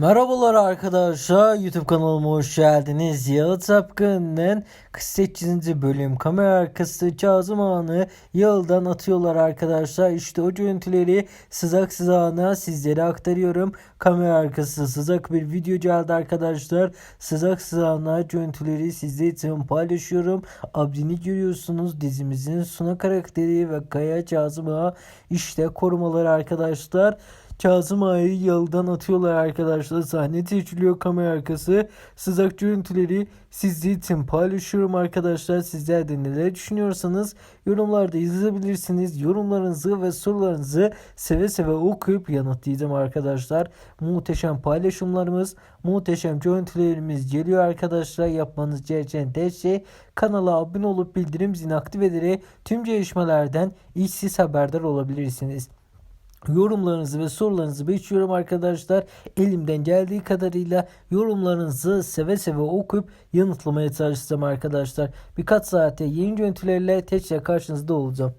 Merhabalar arkadaşlar YouTube kanalıma hoş geldiniz. Yalı Tapkın'ın 48. bölüm kamera arkası Kazım Ağa'nı yıldan atıyorlar arkadaşlar. İşte o görüntüleri sızak sızağına sizlere aktarıyorum. Kamera arkası sızak bir video geldi arkadaşlar. Sızak sızağına görüntüleri sizler için paylaşıyorum. Abdini görüyorsunuz dizimizin Suna karakteri ve Kaya Kazım Ağa işte korumaları arkadaşlar. Kazım Ağa'yı yıldan atıyorlar arkadaşlar. Sahne seçiliyor kamera arkası. Sızak görüntüleri sizler için paylaşıyorum arkadaşlar. Sizler de neler düşünüyorsanız yorumlarda yazabilirsiniz. Yorumlarınızı ve sorularınızı seve seve okuyup yanıtlayacağım arkadaşlar. Muhteşem paylaşımlarımız, muhteşem görüntülerimiz geliyor arkadaşlar. Yapmanız gereken tek şey kanala abone olup bildirim zilini aktif ederek tüm gelişmelerden ilk siz haberdar olabilirsiniz. Yorumlarınızı ve sorularınızı bekliyorum arkadaşlar. Elimden geldiği kadarıyla yorumlarınızı seve seve okuyup yanıtlamaya çalışacağım arkadaşlar. Birkaç saate yeni görüntülerle tekrar karşınızda olacağım.